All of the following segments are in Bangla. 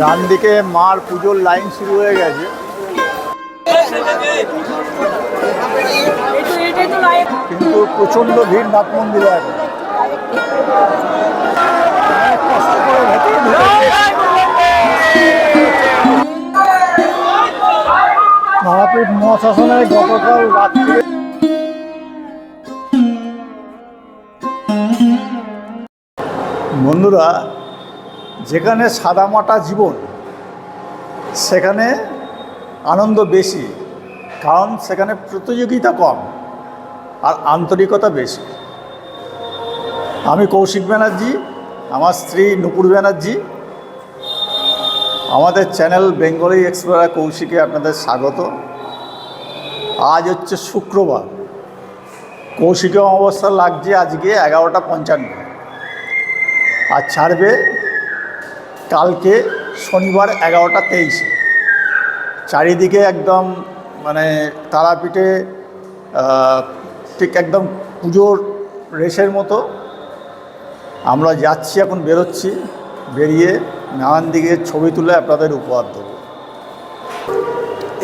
ডান দিকে মার পুজোর লাইন শুরু হয়ে গেছে। কিন্তু প্রচণ্ড ভিড় নাথ মন্দিরে ভেতরে তারাপীঠ মহাশাসনে গতকাল রাত্রে বন্ধুরা যেখানে সাদামাটা জীবন, সেখানে আনন্দ বেশি, কারণ সেখানে প্রতিযোগিতা কম আর আন্তরিকতা বেশি। আমি কৌশিক ব্যানার্জি, আমার স্ত্রী নুপুর ব্যানার্জি। আমাদের চ্যানেল বেঙ্গলি এক্সপ্লোরার কৌশিকে আপনাদের স্বাগত। আজ হচ্ছে শুক্রবার। কৌশিকে অমাবস্যা লাগছে আজকে এগারোটা পঞ্চান্ন। আর ছাড়বে কালকে শনিবার এগারোটা তেইশে। চারিদিকে একদম মানে তারাপীঠে ঠিক একদম পুজোর রেশের মতো। আমরা যাচ্ছি, এখন বেরোচ্ছি, বেরিয়ে নানান দিকে ছবি তুলে আপনাদের উপহার দেবো।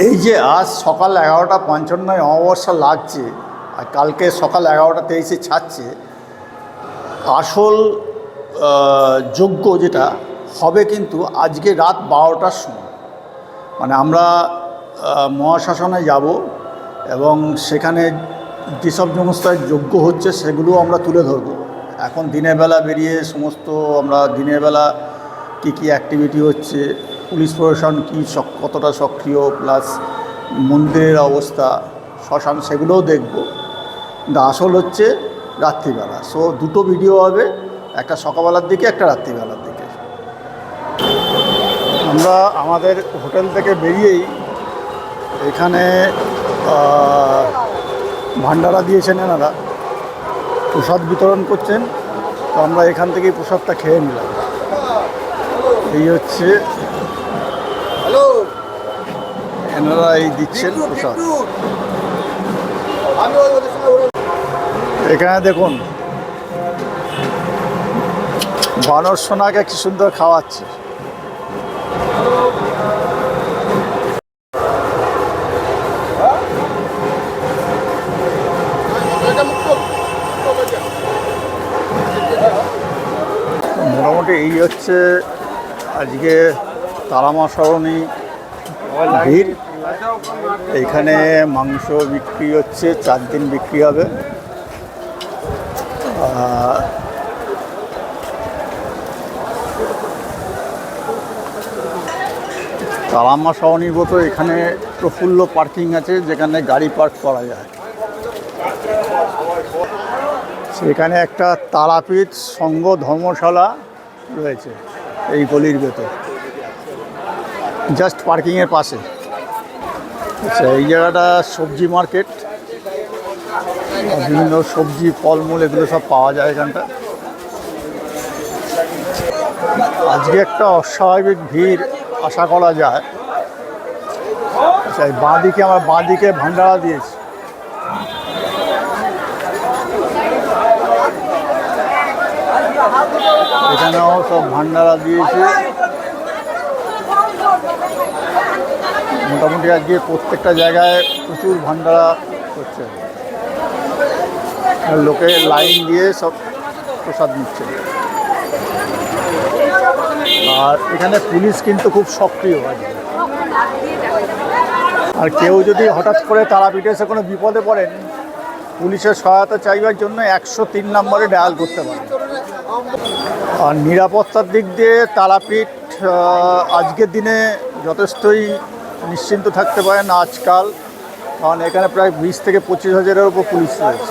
এই যে আজ সকাল এগারোটা পঞ্চান্নয় অমাবস্যা লাগছে, আর কালকে সকাল এগারোটা তেইশে ছাড়ছে, আসল যোগ্য যেটা হবে কিন্তু আজকে রাত বারোটার সময়। মানে আমরা মহাশাসনে যাব এবং সেখানে যেসব সংস্থায় যোগ্য হচ্ছে সেগুলো আমরা তুলে ধরবো। এখন দিনের বেলা বেরিয়ে সমস্ত আমরা দিনের বেলা কী কী অ্যাক্টিভিটি হচ্ছে, পুলিশ প্রশাসন কী কতটা সক্রিয় প্লাস মন্দিরের অবস্থা, শ্মশান সেগুলোও দেখব। কিন্তু আসল হচ্ছে রাত্রিবেলা। সো দুটো ভিডিও হবে, একটা সকালবেলার দিকে, একটা রাত্রিবেলার দিকে। আমরা আমাদের হোটেল থেকে বেরিয়েই এখানে ভান্ডারা দিয়েছেন এনারা। প্রসাদ বিতরণ করছেন। তো আমরা এখান থেকেই প্রসাদটা খেয়ে নিলাম। এই হচ্ছে হ্যালো। এনারা এই দিচ্ছেন প্রসাদ। এখানে দেখুন বানর সোনাকে কি সুন্দর খাওয়াচ্ছে। মোটামুটি এই হচ্ছে আজকে তারামা সরণী ভিড়। এইখানে মাংস বিক্রি হচ্ছে, চার দিন বিক্রি হবে। তারামা মতো এখানে প্রফুল্ল পার্কিং আছে, যেখানে গাড়ি পার্ক করা যায়। সেখানে একটা তারাপীঠ সংঘ ধর্মশালা রয়েছে এই গলির ভেতর। জাস্ট পার্কিংয়ের পাশে। আচ্ছা এই জায়গাটা সবজি মার্কেট। বিভিন্ন সবজি, ফলমূল, এগুলো সব পাওয়া যায় এখানটা। আজকে একটা অস্বাভাবিক ভিড়। আশা করা যায়। আচ্ছা এই বাঁ দিকে আমার বাঁ দিকে ভান্ডারা দিয়েছি। এখানেও সব ভান্ডারা দিয়েছে। মোটামুটি আজকে প্রত্যেকটা জায়গায় প্রচুর ভান্ডারা হচ্ছে। লোকে লাইন দিয়ে সব প্রসাদ নিচ্ছে। আর এখানে পুলিশ কিন্তু খুব সক্রিয় আজকে আর কেউ যদি হঠাৎ করে তারাপীঠে এসে কোনো বিপদে পড়েন পুলিশের সহায়তা চাইবার জন্য একশো তিন নম্বরে ডায়াল করতে পারেন। আর নিরাপত্তার দিক দিয়ে তারাপীঠ আজকের দিনে যথেষ্টই নিশ্চিন্ত থাকতে পারেন আজকাল কারণ এখানে প্রায় বিশ থেকে পঁচিশ হাজারের উপর পুলিশ রয়েছে।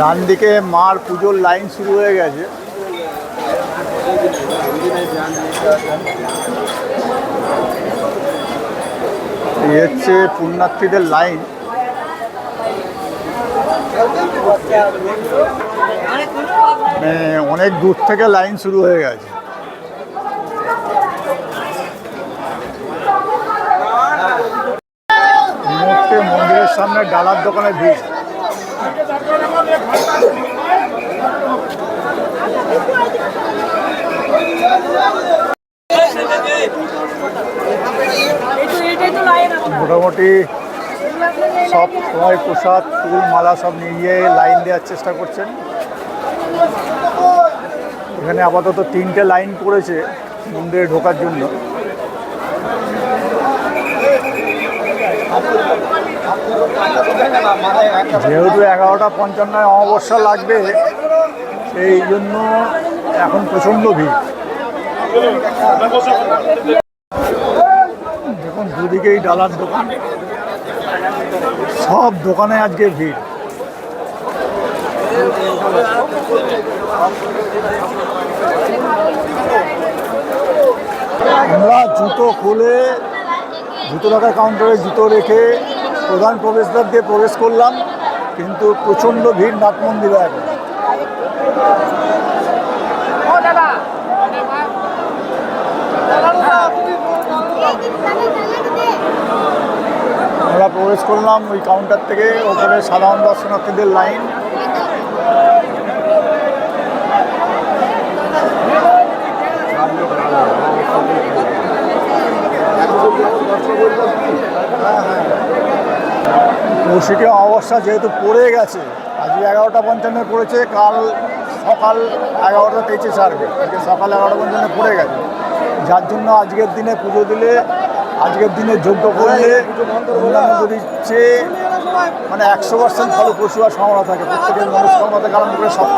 ডান দিকে মার পুজোর লাইন শুরু হয়ে গেছে। হচ্ছে পুণ্যার্থীদের লাইন। মানে অনেক দূর থেকে লাইন শুরু হয়ে গেছে। মুহূর্তে মন্দিরের সামনে ডালার দোকানে ভিড়। মোটামুটি সব সময় প্রসাদ, ফুল, মালা সব নিয়ে গিয়ে লাইন দেওয়ার চেষ্টা করছেন। এখানে আপাতত তিনটে লাইন করেছে মন্দিরে ঢোকার জন্য। যেহেতু এগারোটা পঞ্চান্নয় অমাবস্যা লাগবে, সেই জন্য এখন প্রচণ্ড ভিড়। দেখুন, দুদিকেই ডালার দোকান। সব দোকানে আজকে ভিড়। আমরা জুতো খুলে জুতো রাখার কাউন্টারে জুতো রেখে প্রধান প্রবেশদ্বার দিয়ে প্রবেশ করলাম, কিন্তু প্রচণ্ড ভিড় নাট মন্দিরে এখন। প্রবেশ করলাম ওই কাউন্টার থেকে, ওপরে সাধারণ দর্শনার্থীদের লাইন কৌশিকী অমাবস্যা যেহেতু পড়ে গেছে, আজকে এগারোটা পঞ্চান্ন পড়েছে, কাল সকাল এগারোটা তেইশে ছাড়বে সকাল এগারোটা পঞ্চান্ন পড়ে গেছে। যার জন্য আজকের দিনে পুজো দিলে আজকের দিনে যজ্ঞ করলে চেয়ে মানে একশো পার্সেন্ট ফলপ্রসূ আর সম্ভাবনা থাকে প্রত্যেকের মনস্কামনা থেকে আরম্ভ করে সব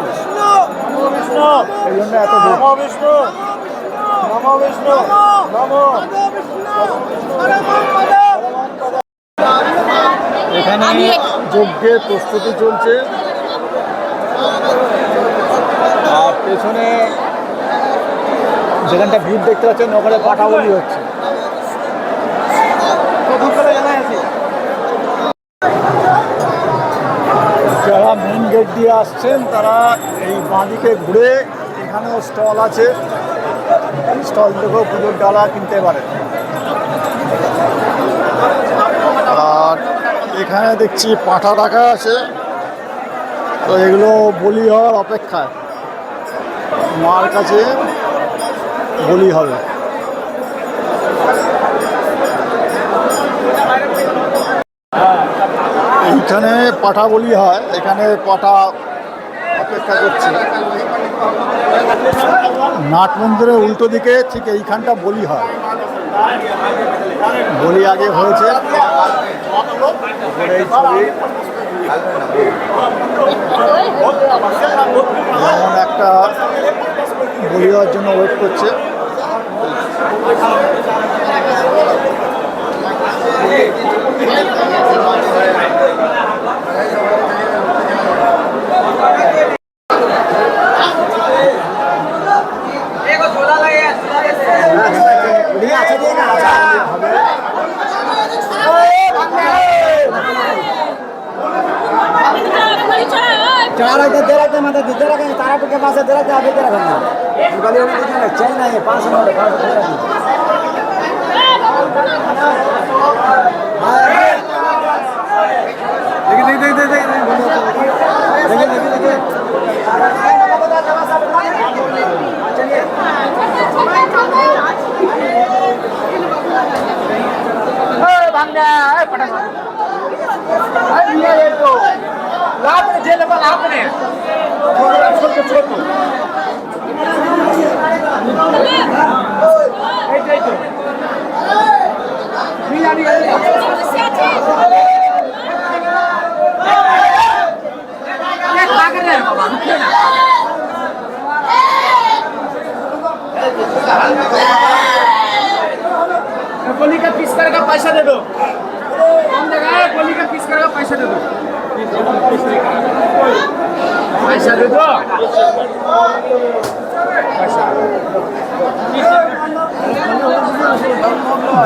এই জন্য এত। এখানে যজ্ঞের প্রস্তুতি চলছে। আর পেছনে যেখানটা ভিড় দেখতে পাচ্ছেন ওখানে পাঠাবলি হচ্ছে। দিয়ে আসছেন, তারা এই বাঁদিকে ঘুরে এখানেও স্টল আছে। স্টল থেকেও পুজোর ডালা কিনতে পারেন। আর এখানে দেখছি পাঠা রাখা আছে। তো এগুলো বলি হওয়ার অপেক্ষায়। মার কাছে বলি হবে। এইখানে পাঠা বলি হয়, এখানে পাঠা অপেক্ষা করছে। নাট মন্দিরের উল্টো দিকে ঠিক এইখানটা বলি হয়। বলি আগে হয়েছে। যেমন একটা বলি হওয়ার জন্য ওয়েট করছে। ಚೈನಾ ಪಾಸ ನೋಡಿ ಪಾಸ ಪಟಕ ಜೈಲ ಬಲ್ಲ ಹಾಕಣೆ छोटू छोटू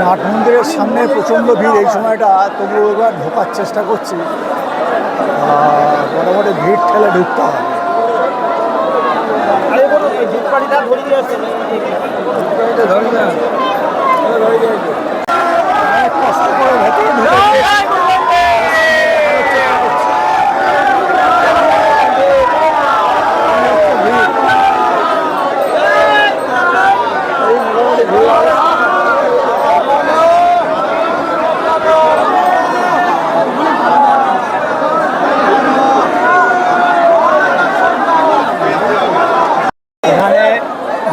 নাট মন্দিরের সামনে প্রচণ্ড ভিড় এই সময়টা তবু এবার ঢোকার চেষ্টা করছি। আর মোটামুটি ভিড় ঠেলে ঢুকতে হবে। কষ্ট করে ভেতরে ঢুকে এই মোটামুটি ভিড়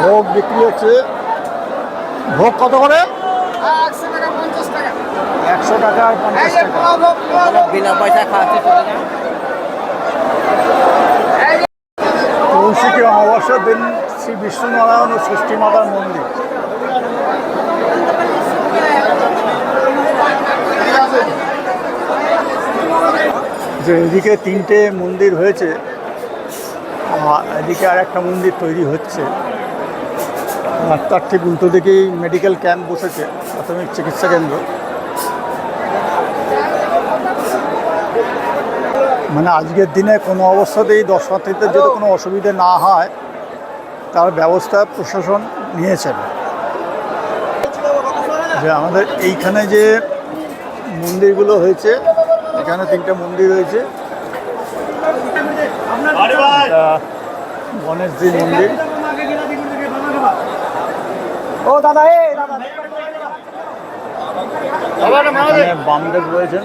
ভোগ বিক্রি হচ্ছে ভোগ কত করে? একশো টাকা আর পঞ্চাশ টাকা। বিনা পয়সা খাওয়াতে চলে যায় কৌশিকী অমাবস্যার দিন শ্রী বিষ্ণুনারায়ণ ও ষষ্ঠী মাতার মন্দির। যে এদিকে তিনটে মন্দির হয়েছে আর এদিকে আর একটা মন্দির তৈরি হচ্ছে। তার ঠিক উল্টো দিকেই মেডিকেল ক্যাম্প বসেছে প্রাথমিক চিকিৎসা কেন্দ্র। মানে আজকের দিনে কোনো অবস্থাতেই দর্শনার্থীদের যদি কোনো অসুবিধে না হয় তার ব্যবস্থা প্রশাসন নিয়েছেন যে আমাদের এইখানে যে মন্দিরগুলো হয়েছে এখানে তিনটে মন্দির হয়েছে। একটা গণেশজির মন্দির। ও দাদা এ দাদা বামদেব রয়েছেন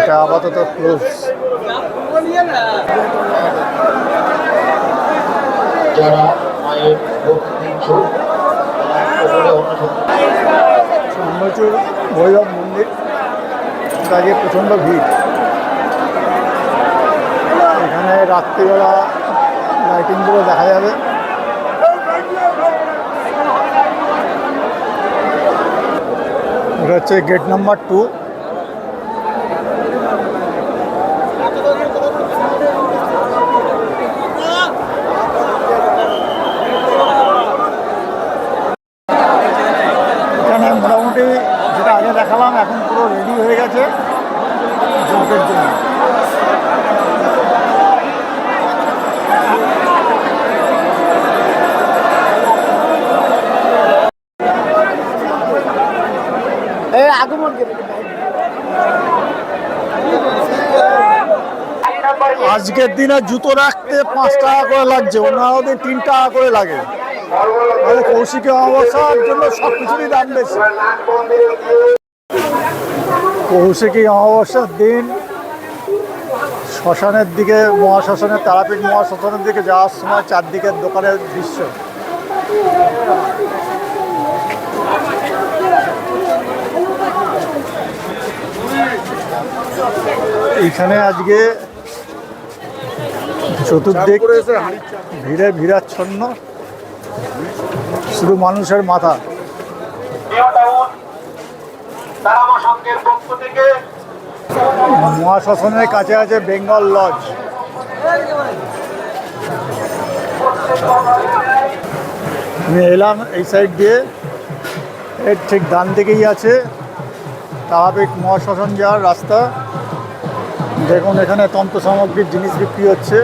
এটা আপাতত ক্লোজ যারা মায়ের ভক্তি ওপরে ভৈরব মন্দির কাজে প্রচণ্ড ভিড়। এখানে রাত্রিবেলা লাইটিংগুলো দেখা যাবে। এটা হচ্ছে গেট নাম্বার টু এখানে মোটামুটি যেটা আগে দেখালাম এখন পুরো রেডি হয়ে গেছে যজ্ঞের জন্য এ আগমন কে আজকের দিনে জুতো রাখতে পাঁচ টাকা করে লাগছে অন্যান্য দিন তিন টাকা করে লাগে। মানে অমাবস্যার জন্য সব কিছুরই দাম বেশি। কৌশিকী অমাবস্যার দিন শ্মশানের দিকে, মহাশ্মশানের, তারাপীঠ মহাশ্মশানের দিকে যাওয়ার সময় চারদিকের দোকানের দৃশ্য। এখানে আজকে চতুর্দিক ভিড়ে ভিড়াচ্ছন্ন। শুধু মানুষের মাথা। মহাশাসনের কাছে আছে বেঙ্গল লজ। আমি এলাম এই সাইড দিয়ে। এর ঠিক ডান দিকেই আছে তারাপীঠ মহাশাসন যাওয়ার রাস্তা। দেখুন এখানে তন্ত্র সামগ্রীর জিনিস বিক্রি হচ্ছে।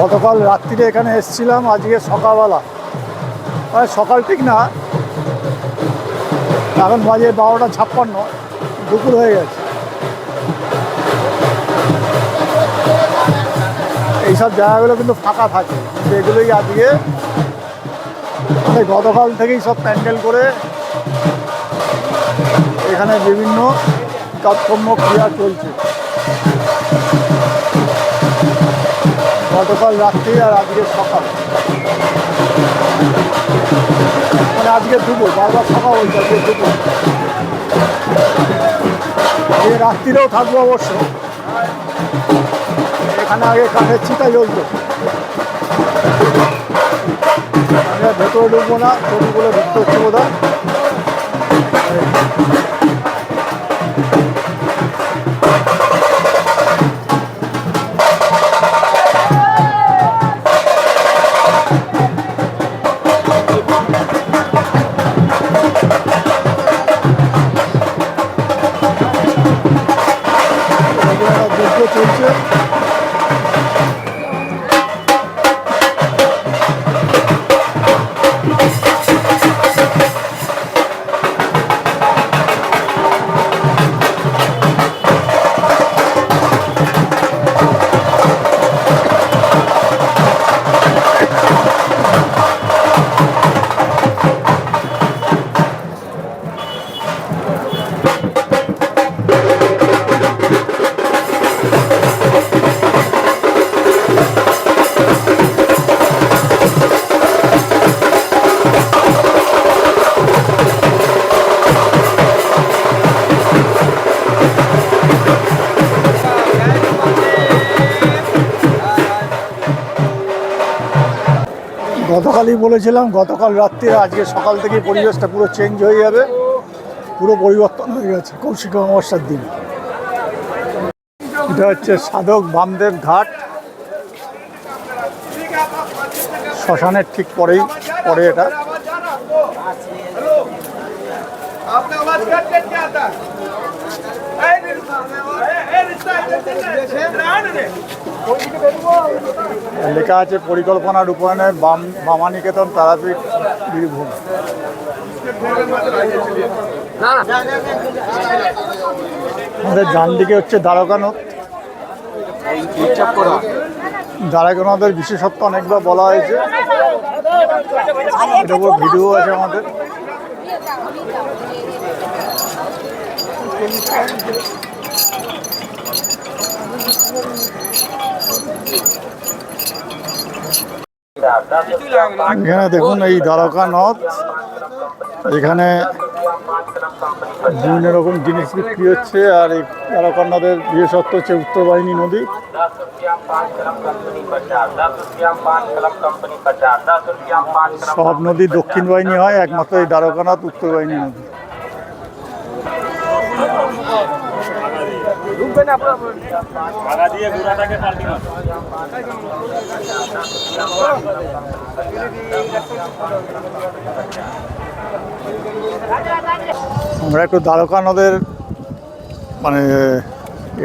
গতকাল রাত্রিরে এখানে এসছিলাম, আজকে সকালবেলা। মানে সকাল ঠিক না। এখন বাজে বারোটা ছাপ্পান্ন, দুপুর হয়ে গেছে। এইসব জায়গাগুলো কিন্তু ফাঁকা থাকে এগুলোই আজকে। মানে গতকাল থেকেই সব প্যান্ডেল করে এখানে বিভিন্ন কাজকর্ম, ক্রিয়া চলছে। গতকাল রাত্রি আর আজকে সকাল। মানে আজকে দুপুর বারবার সকাল বলছে আজকে দুপুর। আজকে রাত্রিরেও থাকব অবশ্য। এখানে আগে কাঠের চিতা জ্বলতো। আমরা ভেতরে ঢুকবো না ছবিগুলো ঢুকতে হচ্ছে বোধ গতকালই বলেছিলাম গতকাল রাত্রে আজকে সকাল থেকে পরিবেশটা পুরো চেঞ্জ হয়ে যাবে পুরো পরিবর্তন হয়ে গেছে কৌশিক অমাবস্যার দিন এটা হচ্ছে সাধক বামদেব ঘাট শ্মশানের ঠিক পরেই পরে এটা লেখা আছে পরিকল্পনা রূপায়ণে বাম বামানিকেতন তারাপীঠ বীরভূম। আমাদের ডান দিকে হচ্ছে দ্বারকানাথ। দ্বারকানাথের বিশেষত্ব অনেকবার বলা হয়েছে। ভিডিও আছে আমাদের। Thank you. এখানে দেখুন এই দ্বারকা নদ। এখানে বিভিন্ন রকম জিনিস বিক্রি হচ্ছে আর এই দ্বারকা নদের বিশেষত্ব হচ্ছে উত্তরবাহিনী নদী। সব নদী দক্ষিণ বাহিনী হয়, একমাত্র এই দ্বারকা নদ উত্তর বাহিনী নদী। আমরা একটু দ্বারকা নদের মানে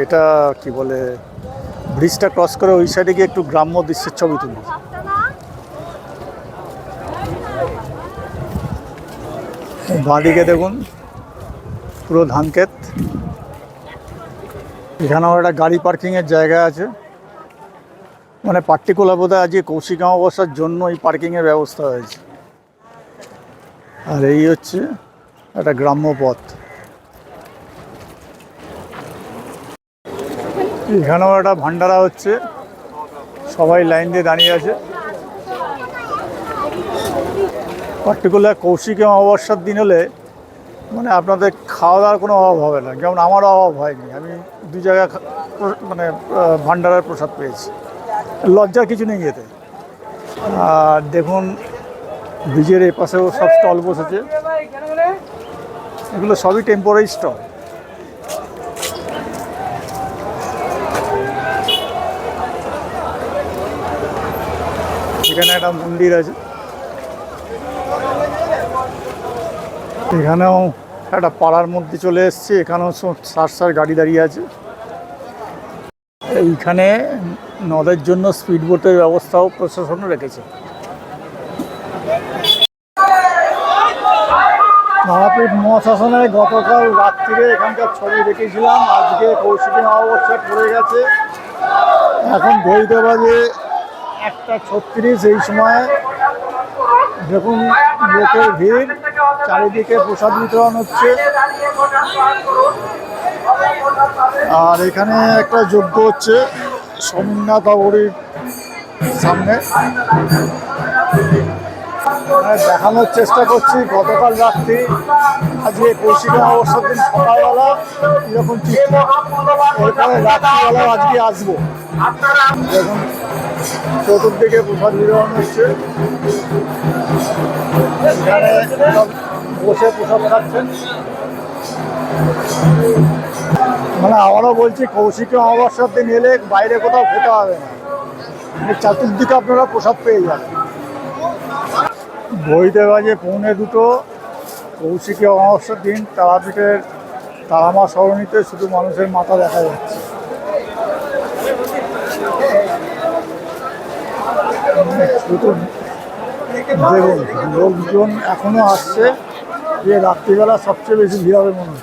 এটা কি বলে ব্রিজটা ক্রস করে ওই সাইডে গিয়ে একটু গ্রাম্য দৃশ্যের ছবি তুলি। বাঁদিকে দেখুন পুরো ধান ক্ষেত এখানেও একটা গাড়ি পার্কিংয়ের জায়গা আছে। মানে পার্টিকুলার বোধহয় আজকে কৌশিক অমাবস্যার জন্য এই পার্কিংয়ের ব্যবস্থা হয়েছে। আর এই হচ্ছে একটা গ্রাম্য পথ। এখানেও একটা ভান্ডারা হচ্ছে। সবাই লাইন দিয়ে দাঁড়িয়ে আছে। পার্টিকুলার কৌশিক অমাবস্যার দিন হলে মানে আপনাদের খাওয়া দাওয়ার কোনো অভাব হবে না। যেমন আমারও অভাব হয়নি। আমি দু জায়গায় মানে ভান্ডারার প্রসাদ পেয়েছি। লজ্জার কিছু নেই এতে। আর দেখুন, ব্রিজের এপাশেও সব স্টল বসেছে। এগুলো সবই টেম্পোরারি স্টল। এখানে একটা মন্দির আছে। এখানেও একটা পাড়ার মধ্যে চলে এসছে, এখানেও সার সার গাড়ি দাঁড়িয়ে আছে। এইখানে নদের জন্য স্পিড বোটের ব্যবস্থাও প্রশাসন রেখেছে। মহাপীঠ মহাশাসনে গতকাল রাত্রিরে এখানকার ছবি দেখেছিলাম আজকে কৌশিকী অমাবস্যা পড়ে গেছে। এখন ঘড়িতে বাজে একটা ছত্রিশ এই সময় দেখুন, লোকের ভিড়, চারিদিকে প্রসাদ বিতরণ হচ্ছে। আর এখানে একটা যজ্ঞ হচ্ছে, সোমনাথ সামনে। মানে দেখানোর চেষ্টা করছি, গতকাল রাত্রি, আজকে কৌশিকা অবস্থার দিন সকালবেলা, এরকম চিত্র এরপরে রাত্রিবেলা আজকে আসব। দেখুন চতুর্দিকে প্রসাদ বিতরণ হচ্ছে। এখানে বসে প্রসাদ খাচ্ছেন। মানে আবারও বলছি, কৌশিক অমাবস্যার দিন এলে বাইরে কোথাও খেতে হবে না। মানে চতুর্দিকে আপনারা প্রসাদ পেয়ে যাবেন। বইতে বাজে পৌনে দুটো। কৌশিকী অমাবস্যার দিন তারাপীঠের তারামা সরণিতে শুধু মানুষের মাথা দেখা যাচ্ছে। লোকজন এখনও আসছে যে রাত্রিবেলা সবচেয়ে বেশি ভিড় হবে মনে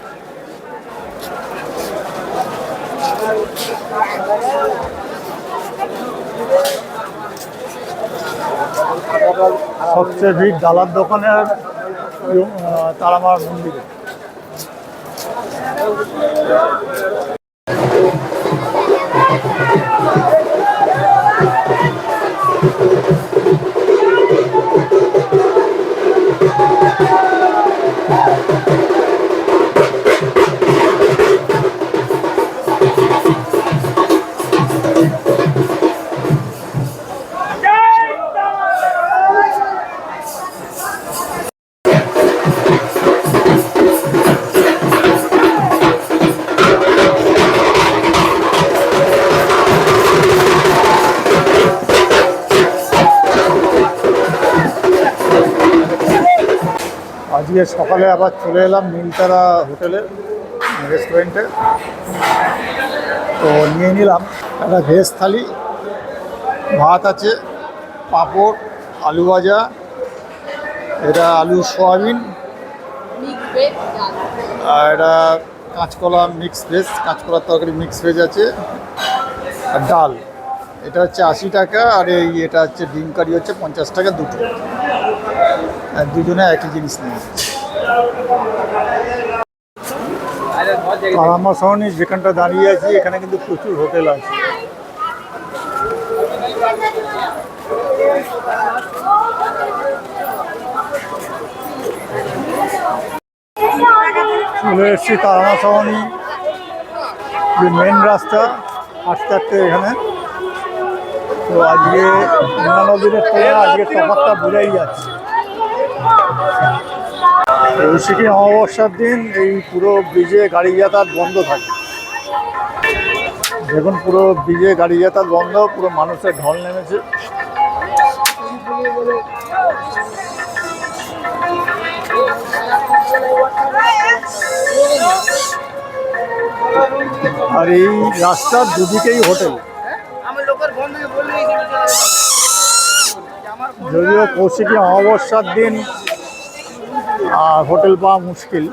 সবচেয়ে ভিড় ডালার দোকানের আহ, তারামার মন্দিরে। আজকে সকালে আবার চলে এলাম নীলতারা হোটেলে রেস্টুরেন্টে তো নিয়ে নিলাম একটা ভেজ থালি, ভাত আছে, পাঁপড়, আলু ভাজা, এটা আলু সোয়াবিন, আর এটা কাঁচকলা মিক্স ভেজ কাঁচকলার তরকারি মিক্স ভেজ আছে, আর ডাল। এটা হচ্ছে আশি টাকা, আর এই এটা হচ্ছে ডিম কারি হচ্ছে পঞ্চাশ টাকা, দুটো। আর দুজনে একই জিনিস নিয়ে কালামা সহনি যেখানটা দাঁড়িয়ে আছি, এখানে কিন্তু প্রচুর হোটেল আছে। চলে এসেছি তারামা সহনি, যে মেন রাস্তা, আস্তে আস্তে এখানে। তো আজকে দিনের আজকে তফাতটা বোঝাই যাচ্ছে। কৌশিকী অমাবস্যার দিন এই পুরো ব্রিজে গাড়ি যাতায়াত বন্ধ থাকে। দেখুন, পুরো ব্রিজে গাড়ি যাতায়াত বন্ধ, পুরো মানুষের ঢল নেমেছে। আর এই রাস্তার দুদিকেই হোটেল। যদিও কৌশিকী অমাবস্যার দিন আহ, হোটেল পাওয়া মুশকিল।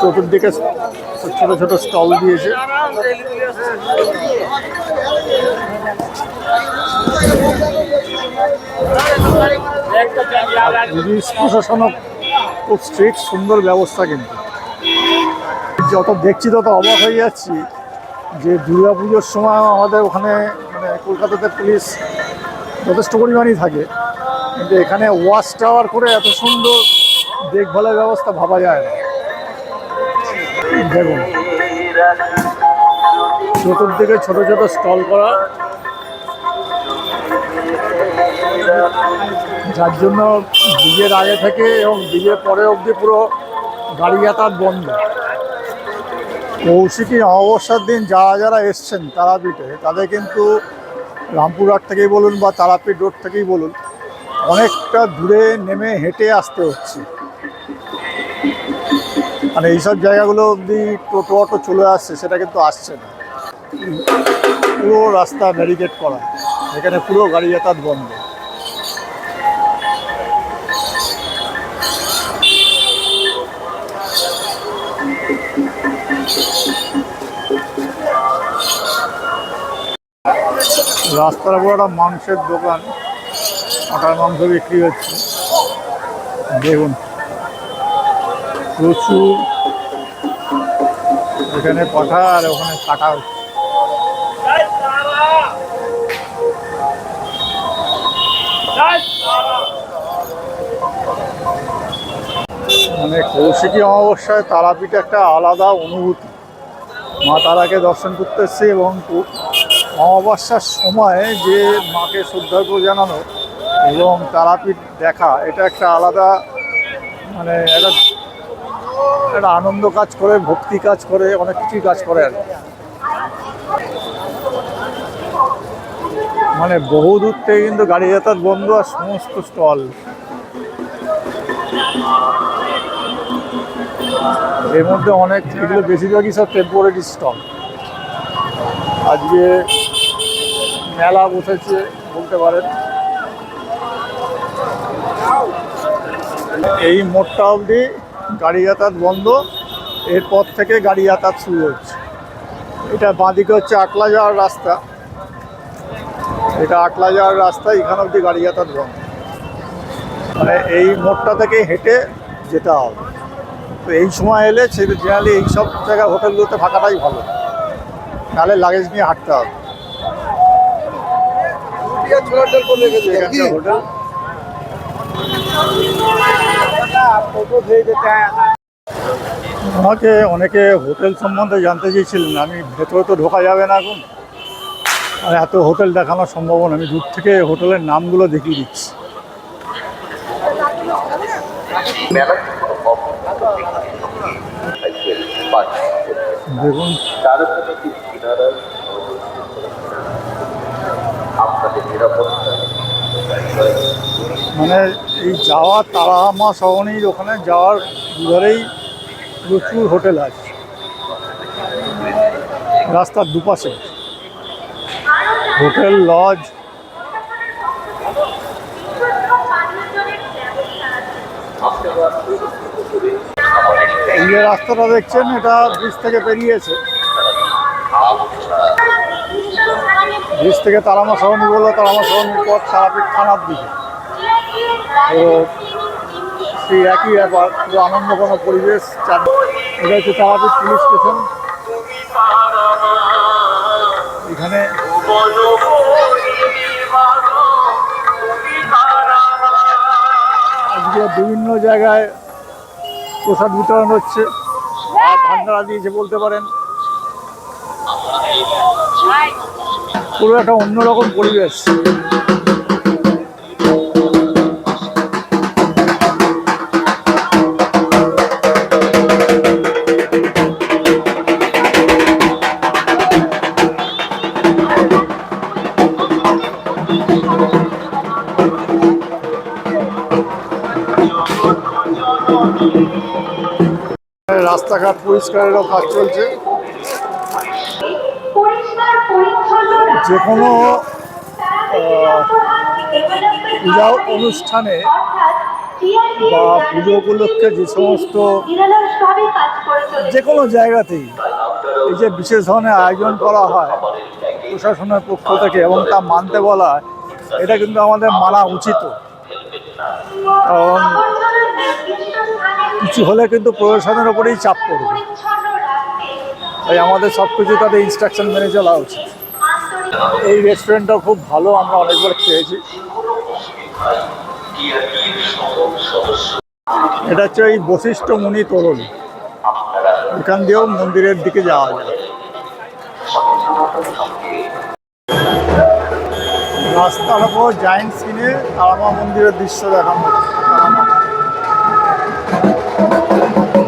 চতুর্দিকে ছোট ছোট স্টল দিয়েছে। পুলিশ খুব স্ট্রিক্ট সুন্দর ব্যবস্থা কিন্তু। যত দেখছি তত অবাক হয়ে যাচ্ছি যে দুর্গা পুজোর সময় আমাদের ওখানে মানে কলকাতাতে পুলিশ যথেষ্ট পরিমাণই থাকে। কিন্তু এখানে ওয়াচ টাওয়ার করে এত সুন্দর দেখভালের ব্যবস্থা ভাবা যায় না। দেখুন। চতুর্দিকে ছোট ছোট স্টল করা। যার জন্য ব্রিজের আগে থেকে এবং ব্রিজের পরে অবধি পুরো গাড়ি যাতায়াত বন্ধ। কৌশিকী অমাবস্যার দিন যারা যারা এসছেন তারাপীঠে, তাদের কিন্তু রামপুরহাট থেকেই বলুন বা তারাপীঠ রোড থেকেই বলুন অনেকটা দূরে নেমে হেঁটে আসতে হচ্ছে। মানে এইসব জায়গাগুলো অবধি টোটো অটো চলে আসছে, সেটা কিন্তু আসছে না। পুরো রাস্তা ব্যারিকেড করা, এখানে পুরো গাড়ি যাতায়াত বন্ধ। রাস্তার উপর একটা মাংসের দোকান। কাটার মাংস বিক্রি হচ্ছে। দেখুন, প্রচুর। এখানে পাঠা আর ওখানে কাটা হচ্ছে। মানে কৌশিকী অমাবস্যায় তারাপীঠ একটা আলাদা অনুভূতি। মা তারাকে দর্শন করতে এসছি এবং অমাবস্যার সময় যে মাকে শ্রদ্ধার্ঘ জানানো এবং তারাপীঠ দেখা, এটা একটা আলাদা মানে একটা একটা আনন্দ কাজ করে, ভক্তি কাজ করে, অনেক কিছুই কাজ করে আর। মানে বহু দূর থেকে কিন্তু গাড়ি যাতায়াত বন্ধ আর সমস্ত স্টল। এর মধ্যে অনেক, এগুলো বেশিরভাগই সব টেম্পোরারি স্টল আজকে মেলা বসেছে, বলতে পারেন। এই মোড়টা অবধি গাড়ি যাতায়াত বন্ধ। এরপর থেকে গাড়ি যাতায়াত শুরু হচ্ছে। এটা বাঁদিকে হচ্ছে আটলা যাওয়ার রাস্তা। এটা আটলা যাওয়ার রাস্তা এখান অবধি গাড়ি যাতায়াত বন্ধ। মানে এই মোড়টা থেকে হেঁটে যেতে হবে। তো এই সময় এলে সেটা জেনারেলি এই সব জায়গায় হোটেলগুলোতে থাকাটাই ভালো। নাহলে লাগেজ নিয়ে হাঁটতে হবে। হোটেল। আমাকে অনেকে হোটেল সম্বন্ধে জানতে চেয়েছিলেন, আমি ভেতরে তো ঢোকা যাবে না এখন। আর এত হোটেল দেখানো সম্ভব না, আমি দূর থেকে হোটেলের নামগুলো দেখিয়ে দিচ্ছি। দেখুন। মানে এই যাওয়ার তারামা সহনীর ওখানে যাওয়ার দুধারেই প্রচুর হোটেল আছে। রাস্তার দুপাশে। Hotel, lodge. এই যে রাস্তাটা দেখছেন, এটা ব্রিজ থেকে বেরিয়েছে ব্রিজ থেকে তারামা সহনী বলল, তারামা সহনীর পর তারাপীঠ থানার দিকে। সেই একই ব্যাপার, পুরো আনন্দঘন পরিবেশ এটা হচ্ছে তারাপীঠ পুলিশ স্টেশন। এখানে আজকে বিভিন্ন জায়গায় প্রসাদ বিতরণ হচ্ছে, আর ভান্ডারা দিয়েছে বলতে পারেন। পুরো একটা অন্যরকম পরিবেশ। রাস্তাঘাট পরিষ্কারেরও কাজ চলছে। যে কোনো পূজা অনুষ্ঠানে বা পুজো উপলক্ষে যে সমস্ত যে কোনো জায়গাতেই এই যে বিশেষ ধরনের আয়োজন করা হয় প্রশাসনের পক্ষ থেকে এবং তা মানতে বলা হয় এটা কিন্তু আমাদের মানা উচিত। কারণ কিছু হলে কিন্তু প্রশাসনের ওপরেই চাপ পড়বে। তাই আমাদের সব কিছু তাদের ইনস্ট্রাকশন মেনে চলা উচিত। এই রেস্টুরেন্টটা খুব ভালো, আমরা অনেকবার খেয়েছি। এটা হচ্ছে এই বশিষ্ঠ মুনি তরুণ। এখান দিয়েও মন্দিরের দিকে যাওয়া যায়। রাস্তার ওপর জায়েন্ট সিনে তারামা মন্দিরের দৃশ্য দেখানো। হচ্ছে। Thank you.